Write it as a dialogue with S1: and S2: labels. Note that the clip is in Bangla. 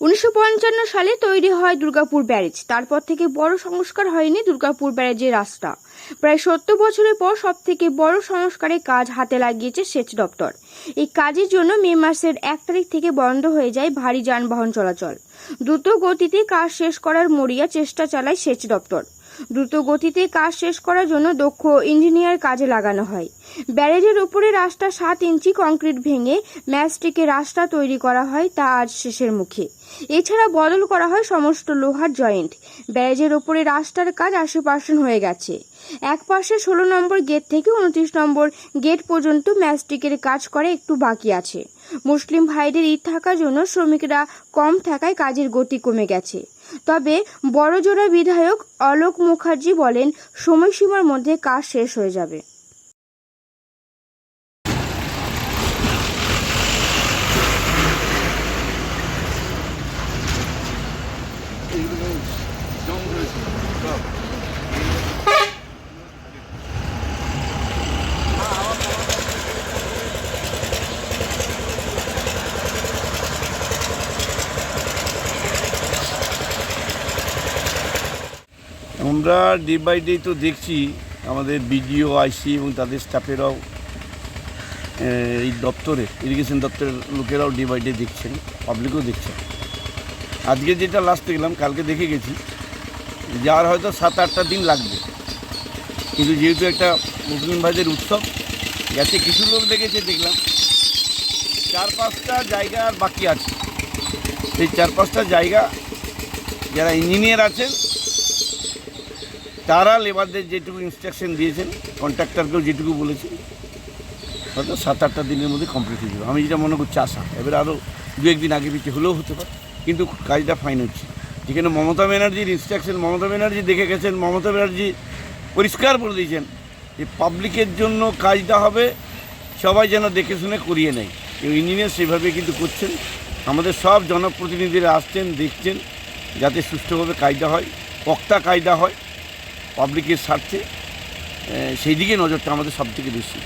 S1: উনিশশো পঞ্চান্ন সালে তৈরি হয় দুর্গাপুর ব্যারেজ। তারপর থেকে বড় সংস্কার হয়নি দুর্গাপুর ব্যারেজের রাস্তা। প্রায় সত্তর বছরের পর সব থেকে বড় সংস্কারের কাজ হাতে লাগিয়েছে সেচ দপ্তর। এই কাজের জন্য মে মাসের এক তারিখ থেকে বন্ধ হয়ে যায় ভারী যানবাহন চলাচল। দ্রুত গতিতে কাজ শেষ করার মরিয়া চেষ্টা চালায় সেচ দপ্তর। দ্রুত গতিতে কাজ শেষ করার জন্য দক্ষ ইঞ্জিনিয়ার কাজে লাগানো হয়। ব্যারেজের উপরে রাস্তা সাত ইঞ্চি কংক্রিট ভেঙে ম্যাচটিকে রাস্তা তৈরি করা হয় তা আজ শেষের মুখে। এছাড়া বদল করা হয় সমস্ত লোহার জয়েন্ট। ব্যারেজের ওপরে রাস্তার কাজ আশি পার্সেন্ট হয়ে গেছে। এক পাশে ষোলো নম্বর গেট থেকে উনত্রিশ নম্বর গেট পর্যন্ত ম্যাচটিকের কাজ করে একটু বাকি আছে। মুসলিম ভাইদের ঈদ থাকার জন্য শ্রমিকরা কম থাকায় কাজের গতি কমে গেছে। তবে বড়জোড়া বিধায়ক অলোক মুখার্জি বলেন, সময়সীমার মধ্যে কাজ শেষ হয়ে যাবে।
S2: আমরা ডে বাই ডে তো দেখছি আমাদের বিডিও আইসি এবং তাদের স্টাফেরাও এই দপ্তরে ইরিগেশন দপ্তরের লোকেরাও ডে বাই ডে দেখছেন পাবলিকও দেখছেন। আজকে যেটা লাস্ট দেখলাম, কালকে দেখে গেছি, যার হয়তো সাত আটটা দিন লাগবে। কিন্তু যেহেতু একটা মুসলিম ভাইদের উৎসব, গেছে কিছু লোক দেখেছে, দেখলাম। চার পাঁচটা জায়গা আর বাকি আছে। সেই চার পাঁচটা জায়গা যারা ইঞ্জিনিয়ার আছেন তারা লেবারদের যেটুকু ইনস্ট্রাকশন দিয়েছেন কন্ট্রাক্টরকেও যেটুকু বলেছেন, হয়তো সাত আটটা দিনের মধ্যে কমপ্লিট হয়ে যাবে। আমি যেটা মনে করছি, আশা। এবার আরও দু একদিন আগে পিছিয়ে হলেও হতে পারে, কিন্তু কাজটা ফাইন হচ্ছে। যেখানে মমতা ব্যানার্জির ইনস্ট্রাকশন মমতা ব্যানার্জি দেখে গেছেন, মমতা ব্যানার্জি পরিষ্কার বলে দিয়েছেন যে পাবলিকের জন্য কাজটা হবে, সবাই যেন দেখে শুনে করিয়ে নেয়। ইঞ্জিনিয়ার সেভাবে কিন্তু করছেন। আমাদের সব জনপ্রতিনিধিরা আসছেন, দেখছেন, যাতে সুষ্ঠুভাবে কায়দা হয় পক্তা কায়দা হয়। পাবলিকের স্বার্থে সেই দিকে নজরটা আমাদের সবথেকে বেশি।